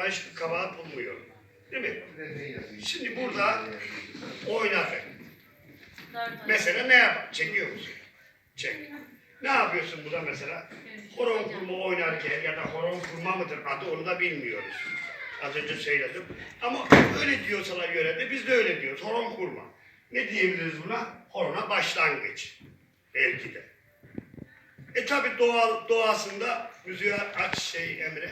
ona hiçbir kabahat bulmuyor. Değil mi? Şimdi burada oynadı. Mesela ne yap? Çekiyor musun? Çek. Ne yapıyorsun burada mesela? Horon kurma oynarken ya da horon kurma mıdır adı onu da bilmiyoruz. Az önce söyledim. Ama öyle diyorsalar yörede biz de öyle diyoruz. Horon kurma. Ne diyebiliriz buna? Horona başlangıç. Belki de. E tabi doğal, doğasında müziğe aç şey emre.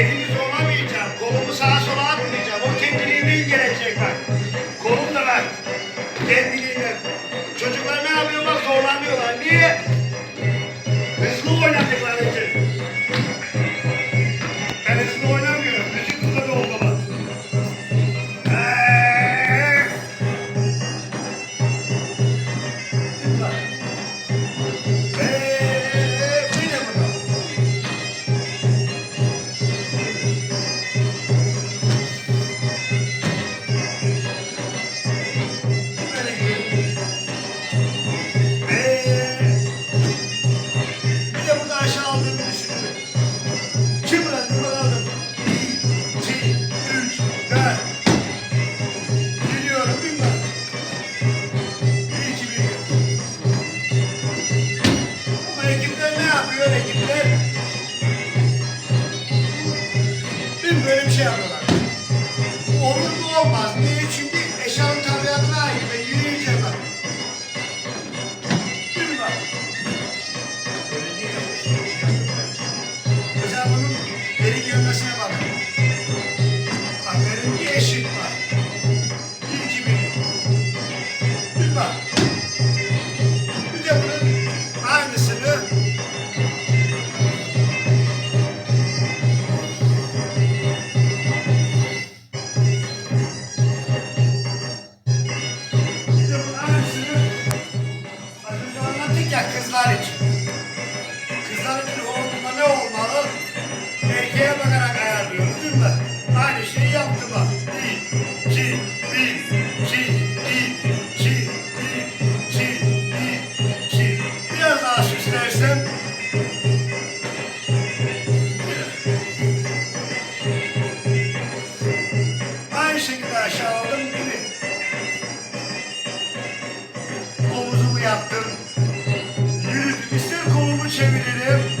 Jesus. help us.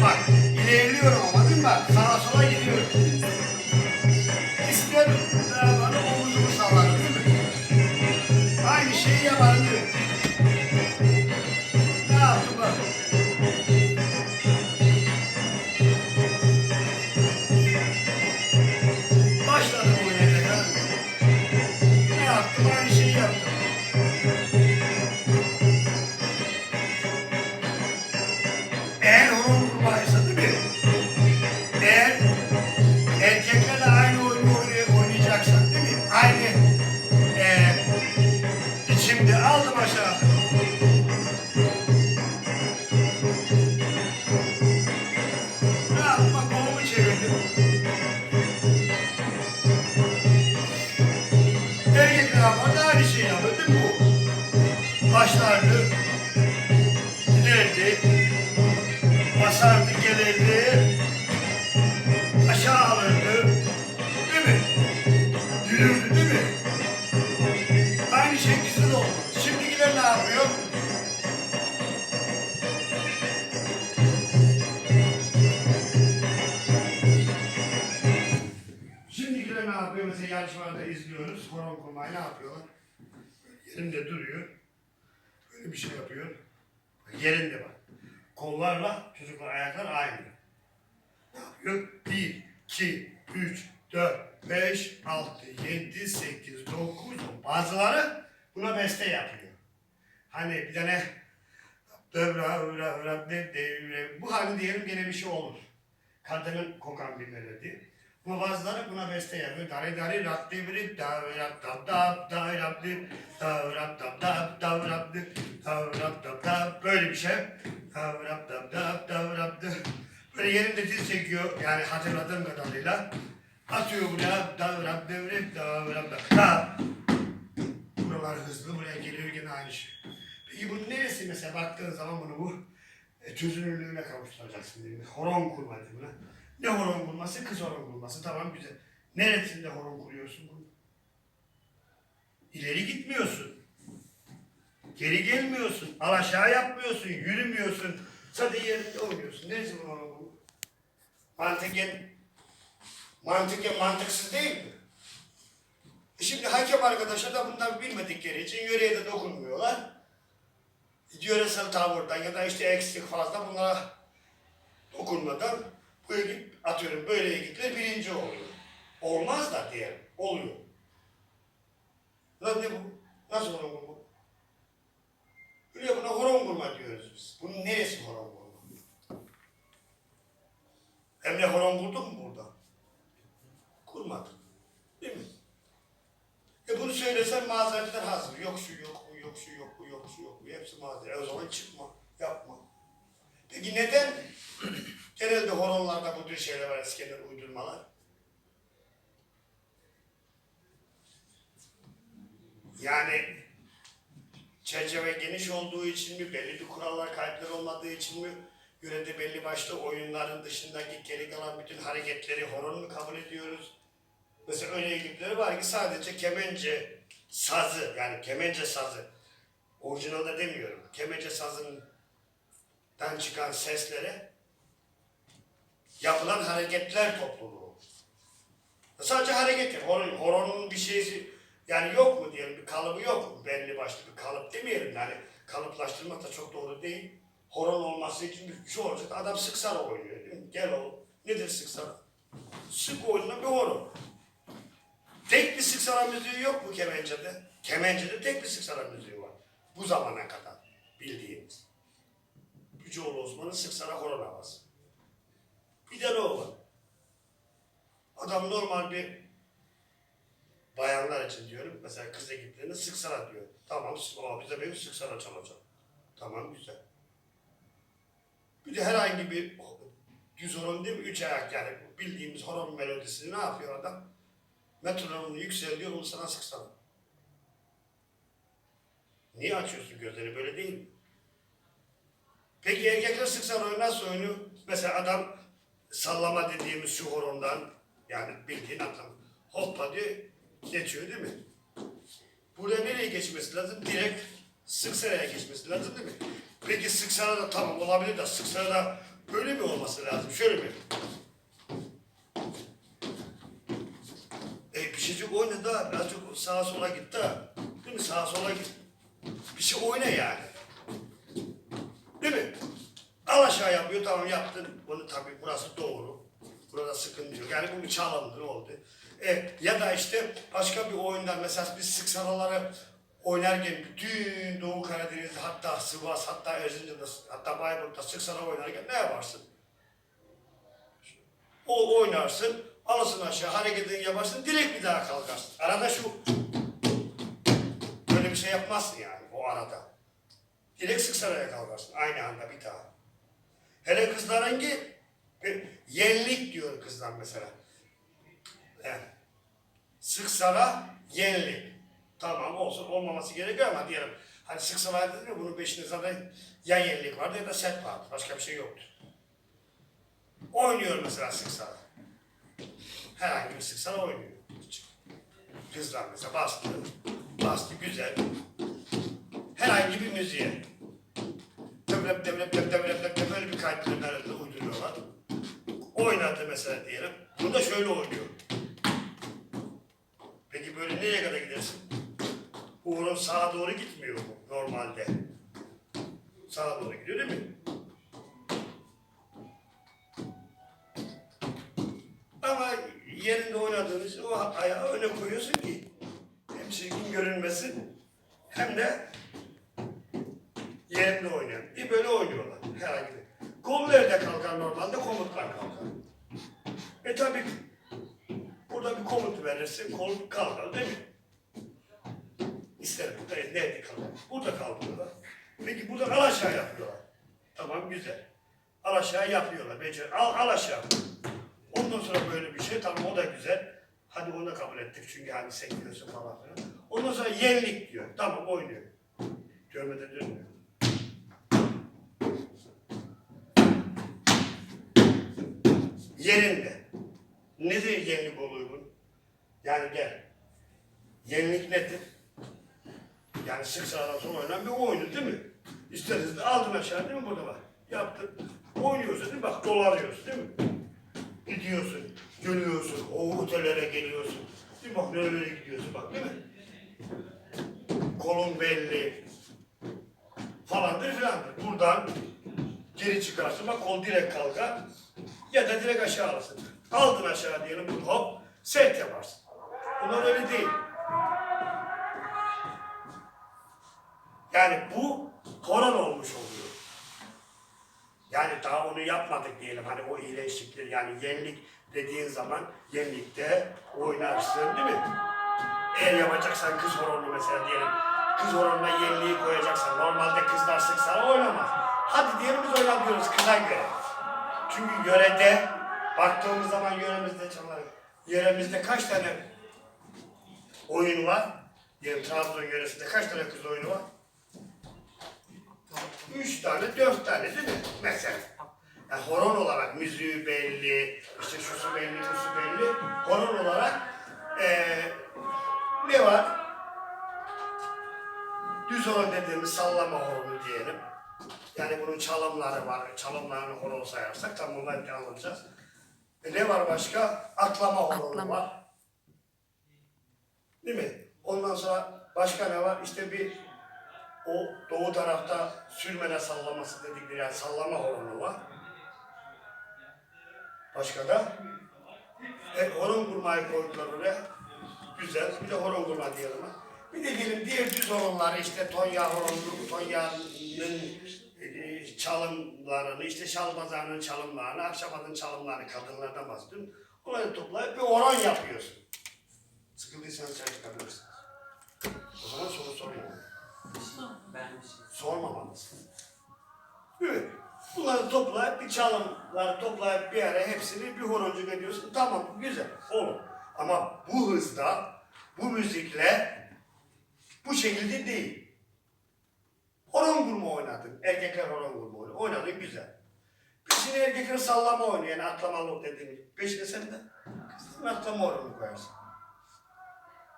Bak ilerliyorum ama değil mi? Bak sana farklı oldu. Şimdikiler ne yapıyor? Şimdikiler ne yapıyor? Mesela yarışmalarda izliyoruz. Horon kurmayı ne yapıyorlar? Yerinde duruyor. Böyle bir şey yapıyor. Yerinde bak. Kollarla çocuklar ayaklar aynı. Ne yapıyor? Bir, iki, üç, dört, beş, altı, yedi, sekiz, dokuz. Bazıları buna beste yapıyor. Hani bir tane devra devra devra de- devre bu hani diyelim gene bir şey olur. Kadının kokan bir melodi. Bu bazıları buna beste yapıyor. Dari dari rat devri davrat dab dab davrat di davrat dab dab davrat di davrat dab dab böyle bir şey. Davrat dab dab davrat di. Böyle yerinde diz çekiyor yani hatırladığım kadarıyla. Atıyor buraya davrat devri davrat dab dab. Buralar hızlı buraya geliyor gene aynı şey. Peki bunun neresi mesela baktığın zaman bunu bu e, çözünürlüğüne kavuşturacaksın değil mi? Horon kurma değil mi? Ne horon kurması? Kız horon kurması. Tamam güzel. Neresinde horon kuruyorsun bunu? İleri gitmiyorsun. Geri gelmiyorsun. Alaşağı yapmıyorsun. Yürümüyorsun. Sadece yerinde oynuyorsun. Neresi bu horon kurma? Mantıken, mantıken mantıksız değil mi? E Şimdi hakem arkadaşlar da bundan bilmedikleri için yöreye de dokunmuyorlar. Yöresel tavırdan ya da işte eksik fazla bunlara dokunmadan böyle atıyorum böyle gittiler birinci oluyor. Olmaz da diyelim. Oluyor. Lan ne bu? Nasıl horon kurma? Öyle buna horon kurma diyoruz biz. Bunun neresi horon kurma? Emre horon kurdun mu burada? Kurmadın. Değil mi? E bunu söylesen mazeretler hazır. Yok şu yok bu yok şu yok bu yok şu yok bu. Hepsi mazeret. E o zaman çıkma. Yapma. Peki neden genelde horonlarda bu tür şeyler var eskiden uydurmalar? Yani çerçeve geniş olduğu için mi, belli bir kurallar kayıtları olmadığı için mi, yörede belli başlı oyunların dışındaki geri kalan bütün hareketleri horon mu kabul ediyoruz? Mesela öyle ekipleri var ki sadece kemence sazı yani kemence sazı orijinalde demiyorum. Kemence sazından çıkan seslere yapılan hareketler topluluğu. Sadece hareket. Horon, horonun bir şeysi yani yok mu diyelim bir kalıbı yok mu? Belli başlı bir kalıp demeyelim yani kalıplaştırmak da çok doğru değil. Horon olması için bir şey olacak. Adam sık sarı oynuyor değil mi? Gel oğlum. Nedir sık sarı? Sık oynanan bir horon. Tek bir sık saran müziği yok mu kemencede? Kemencede tek bir sık saran müziği var. Bu zamana kadar bildiğimiz. Yüceoğlu Osman'ın sık sara horon havası. Bir de ne o var? Adam normal bir bayanlar için diyorum. Mesela kız ekiplerine sık sara diyor. Tamam, o bize benim sık sara çalacak. Tamam, güzel. Bir de herhangi bir düz horon değil mi? Üç ayak yani bildiğimiz horon melodisini ne yapıyor adam? Metronomunu yükseltiyor, bunu sana sık sana. Niye açıyorsun gözleri böyle değil mi? Peki erkekler sık sana nasıl oynuyor? Mesela adam sallama dediğimiz şu horondan yani bildiğin adam hoppa diye geçiyor değil mi? Burada nereye geçmesi lazım? Direkt sık saraya geçmesi lazım değil mi? Peki sık da tamam olabilir de sık da böyle mi olması lazım? Şöyle mi? E bir şeycik oyna da birazcık sağa sola git da. Değil mi? Sağa sola git. Bir şey oyna yani. Değil mi? Al aşağı yapıyor tamam yaptın. Bunu tabii burası doğru. Burada sıkıntı yok. Yani bu bir çalımdır oldu. E, ya da işte başka bir oyundan mesela biz sık saraları oynarken bütün Doğu Karadeniz'de hatta Sivas hatta Erzincan'da hatta Bayburt'ta sık sara oynarken ne yaparsın? O oynarsın, alırsın aşağı, hareketini yaparsın, direkt bir daha kalkarsın. Arada şu, böyle bir şey yapmazsın yani o arada. Direkt sık saraya kalkarsın, aynı anda bir daha. Hele kızların ki, yenlik diyor kızlar mesela. Yani, sık sara, yenlik. Tamam olsun, olmaması gerekiyor ama diyelim, hani sık sara dedim ya, bunun beşinde zaten ya yenlik vardı ya da set vardı, başka bir şey yoktu. Oynuyor mesela sık sara. Herhangi bir sık sara oynuyor. Kızlar mesela bastı, bastı güzel. Herhangi bir müziğe. Devrep devrep devrep devrep devrep böyle bir nerede uyduruyorlar. Oynadı mesela diyelim. Bunu da şöyle oynuyor. Böyle nereye kadar gidersin? Uğur'un sağa doğru gitmiyor mu normalde? Sağa doğru gidiyor değil mi? Ama yerinde oynadığınız için o ayağı öne koyuyorsun ki hem çirkin görünmesin hem de yerinde oynayan. Bir böyle oynuyorlar herhangi bir. Kol nerede kalkar normalde? Komutlar kalkar. E tabi burada bir komut verirsin, kol kalkar değil mi? İster burada nerede kalkar? Burada kalkıyorlar. Burada al aşağı yapıyorlar. Tamam güzel. Al aşağı yapıyorlar. Becer al, al aşağı. Ondan sonra böyle bir şey tamam o da güzel. Hadi onu da kabul ettik çünkü hani sekiyorsun falan filan. Ondan sonra yenilik diyor. Tamam oynuyor. Görmeden dönmüyor. Yerinde. Nedir yenilik oluyor bunun? Yani gel. Yenilik nedir? Yani sık sağdan sonra oynanan bir oyunu değil mi? İsteriz de aldın aşağı değil mi burada bak. Yaptın. Oynuyorsun değil mi? Bak dolanıyorsun değil mi? Gidiyorsun, görüyorsun, o otellere geliyorsun. Bir bak nerelere gidiyorsun bak değil mi? Kolun belli. Falandır filandır. Buradan geri çıkarsın bak kol direkt kalkar. Ya da direkt aşağı alırsın. Aldın aşağı diyelim bunu hop sert yaparsın. Bunlar öyle değil. Yani bu horon olmuş oluyor. Yani daha onu yapmadık diyelim. Hani o iyileşiktir yani yenilik dediğin zaman yenilikte oynarsın değil mi? Eğer yapacaksan kız horonlu mesela diyelim. Kız horonuna yeniliği koyacaksan normalde kızlar sık sana oynamaz. Hadi diyelim biz oynamıyoruz kıza göre. Çünkü yörede baktığımız zaman yöremizde çalar. Yöremizde kaç tane oyun var? Diyelim Trabzon yöresinde kaç tane kız oyunu var? Üç tane, dört tane değil mi? Mesela. Yani horon olarak müziği belli, işte şusu belli, busu belli. Horon olarak eee ne var? Düz horon dediğimiz sallama horonu diyelim. Yani bunun çalımları var. Çalımlarını horon sayarsak tam bunları anlatacağız. E ne var başka? Aklama horonu Aklama. var. Değil mi? Ondan sonra başka ne var? İşte bir o doğu tarafta sürmene sallaması dedikleri yani sallama horonu var. Başka da e, horon kurmayı koydular oraya. Güzel. Bir de horon kurma diyelim. Bir de gelin diğer düz horonları işte Tonya horonu, Tonya'nın e, çalımlarını, işte şalbazarının çalımlarını, akşamadın çalımlarını kadınlardan bahsediyorum. Onları toplayıp bir horon yapıyorsun. Sıkıldıysanız çay çıkabilirsiniz. O zaman soru sormayın. Sormamalısın. Evet. Bunları toplayıp bir çalımları toplayıp bir araya hepsini bir horoncuk ediyorsun. Tamam güzel olur. Ama bu hızda, bu müzikle bu şekilde değil. Horon vurma oynadın. Erkekler horon vurma oynadı. Oynadın güzel. Peşine erkekler sallama oynuyor. Yani atlamalı dediğimiz. Peşine sen de kızların atlama oyunu koyarsın.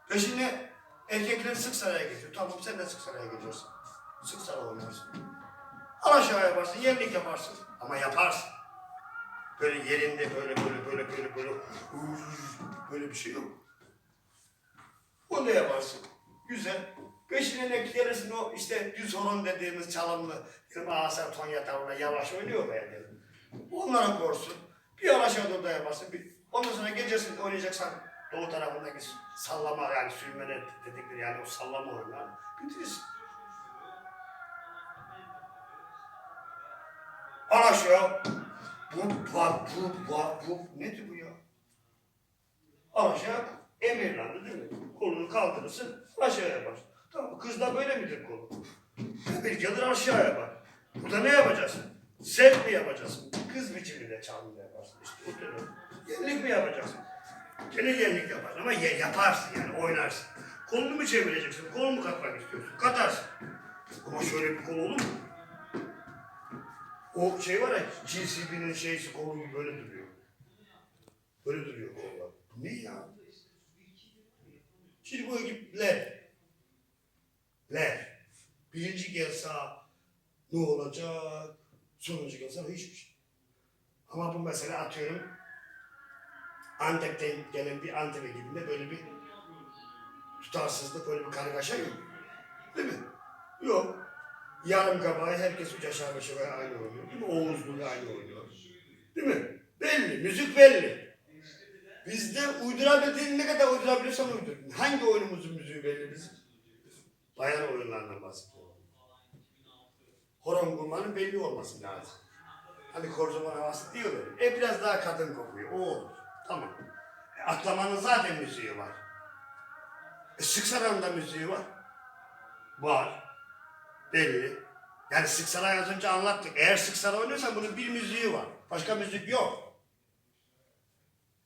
Peşine erkekler sık saraya geçiyor. Tamam sen de sık saraya geçiyorsun. Sık sıra oynarsın. Al aşağı yaparsın, yerlik yaparsın. Ama yaparsın. Böyle yerinde böyle böyle böyle böyle böyle böyle bir şey yok. Onu da yaparsın. Güzel. Peşine ne gelirsin o işte düz horon dediğimiz çalımlı 20 asar Tonya tavrına yavaş oynuyor be dedim. Onlara korsun. Bir al aşağı doğru da yaparsın. Bir, ondan sonra gecesinde oynayacaksan doğu tarafındaki sallama yani sürmene dedikleri yani o sallama oyunlar bitirirsin. Al aşağı. Bu var, bu var, bu. Nedir bu ya? Al aşağı. Emirlendi değil mi? Kolunu kaldırırsın, aşağı yaparsın. Tamam, kız da böyle midir kolu? Bir gelir aşağı yapar. Burada ne yapacaksın? Set mi yapacaksın? Kız biçiminde çalımda yaparsın. İşte oturur. Yenilik mi yapacaksın? Gene yenilik yaparsın ama ye, yaparsın yani oynarsın. Kolunu mu çevireceksin? Kol mu katmak istiyorsun? Katarsın. Ama şöyle bir kol olur mu? O şey var ya, GCB'nin şeysi kolu böyle duruyor. Böyle duruyor kollar. Ne ya? Şimdi bu ekipler, ler, birinci gelse ne olacak, sonuncu gelse hiçbir şey. Ama bu mesela atıyorum, Antep'ten gelen bir Antep'e gidinde böyle bir tutarsızlık, böyle bir kargaşa yok. Değil mi? Yok. Yarım kabağı herkes üç aşağı beş yukarı aynı oynuyor. Değil mi? Oğuz gibi aynı oynuyor. Değil mi? Belli. Müzik belli. Bizde uydurabildiğin ne kadar uydurabiliyorsan uydur. Hangi oyunumuzun müziği belli bizim? Bayan oyunlarından bahsediyorum. Horon kurmanın belli olması lazım. Hani korzoman havası diyorlar. E biraz daha kadın kokuyor. O olur. Tamam. E, atlamanın zaten müziği var. E, sık saranın da müziği var. Var. Belli. Yani sık saray az önce anlattık. Eğer sık saray oynuyorsan bunun bir müziği var. Başka müzik yok.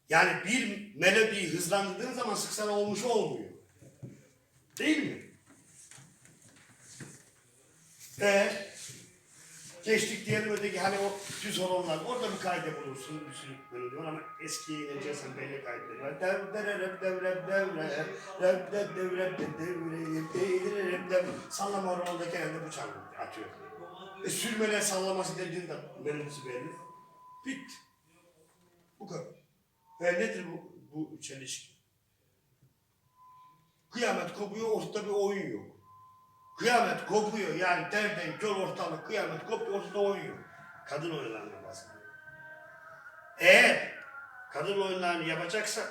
Yani bir melodiyi hızlandırdığın zaman sık saray olmuş olmuyor. Değil mi? Ee, geçtik diyelim öteki hani o düz olanlar orada bir kayda bulursun bir sürü melodi var ama eskiye ineceksen belli kayıtları var. Dev dererep devrep devre rev dev devrep de devre devrep dev sallama oranında genelde bu çalgı atıyor. E sürmene sallaması dediğin de melodisi belli. Bitti. Bu kadar. Ve nedir bu, bu çelişki? Kıyamet kopuyor, ortada bir oyun yok. Kıyamet kopuyor yani derden göl ortalık kıyamet kopuyor ortada oyun yok. Kadın oyunlarına bahsediyor. Eğer kadın oyunlarını yapacaksa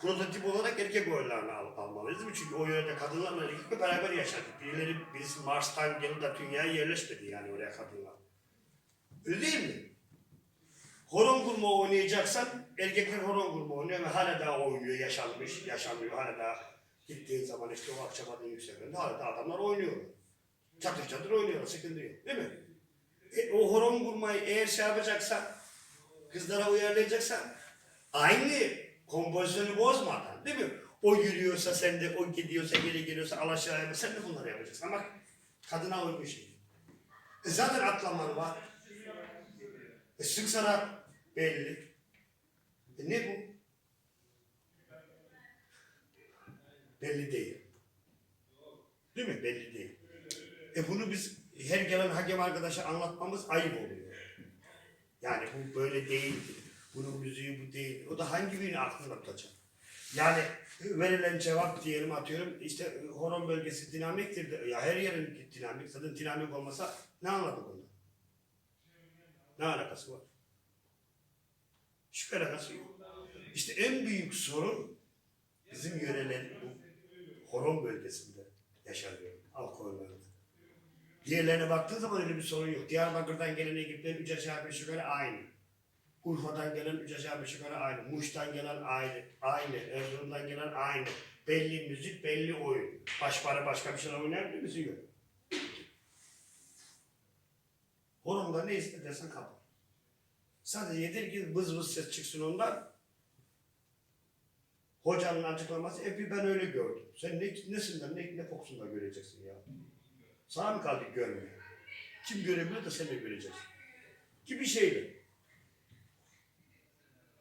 prototip olarak erkek oyunlarını al, almalıyız? Çünkü o yörede kadınlarla erkekle beraber yaşadık. Birileri biz Mars'tan gelip de dünyaya yerleşmedi yani oraya kadınlar. Öyle değil mi? Horon kurma oynayacaksan erkekler horon kurma oynuyor ve hala daha oynuyor, yaşanmış, yaşanıyor. Hala daha gittiğin zaman işte o Akçabat'ın yükseklerinde hala da adamlar oynuyor. Çatır çatır oynuyorlar, sıkıntı yok. Değil mi? E, o horon kurmayı eğer şey yapacaksan, kızlara uyarlayacaksan aynı kompozisyonu bozmadan değil mi? O yürüyorsa sen de, o gidiyorsa geri geliyorsa alaşağıya sen de bunları yapacaksın. Ama kadına uygun şey. E zaten atlaman var. E sık sana belli. E ne bu? Belli değil. Değil mi? Belli değil. E bunu biz her gelen hakem arkadaşa anlatmamız ayıp oluyor. Yani bu böyle değildir. Bunun müziği bu değil. O da hangi birini aklında tutacak? Yani verilen cevap diyelim atıyorum işte horon bölgesi dinamiktir. de- Ya her yerin dinamik. Zaten dinamik olmasa ne anladık onda? Ne alakası var? Hiçbir alakası yok. İşte en büyük sorun bizim yörelerin bu horon bölgesinde yaşanıyor. Alkollerde. Diğerlerine baktığın zaman öyle bir sorun yok. Diyarbakır'dan gelen ekipler üç aşağı beş yukarı aynı. Urfa'dan gelen üç aşağı beş yukarı aynı. Muş'tan gelen aynı. Aynı. Erzurum'dan gelen aynı. Belli müzik, belli oyun. Başparı başka bir şeyler oynar mı müzik yok. Horonda ne istedersen kapı. Sadece yeter ki vız vız ses çıksın ondan. Hocanın açıklaması, e ben öyle gördüm. Sen ne, nesinden, ne, ne kokusundan göreceksin ya? Sana mı kaldı görmeye? Kim görebiliyor da sen de göreceksin. Gibi şeydi.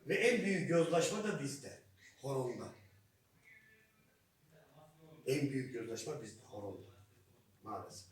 Ve en büyük yozlaşma da bizde. Horonda. En büyük yozlaşma bizde. Horonda. Maalesef.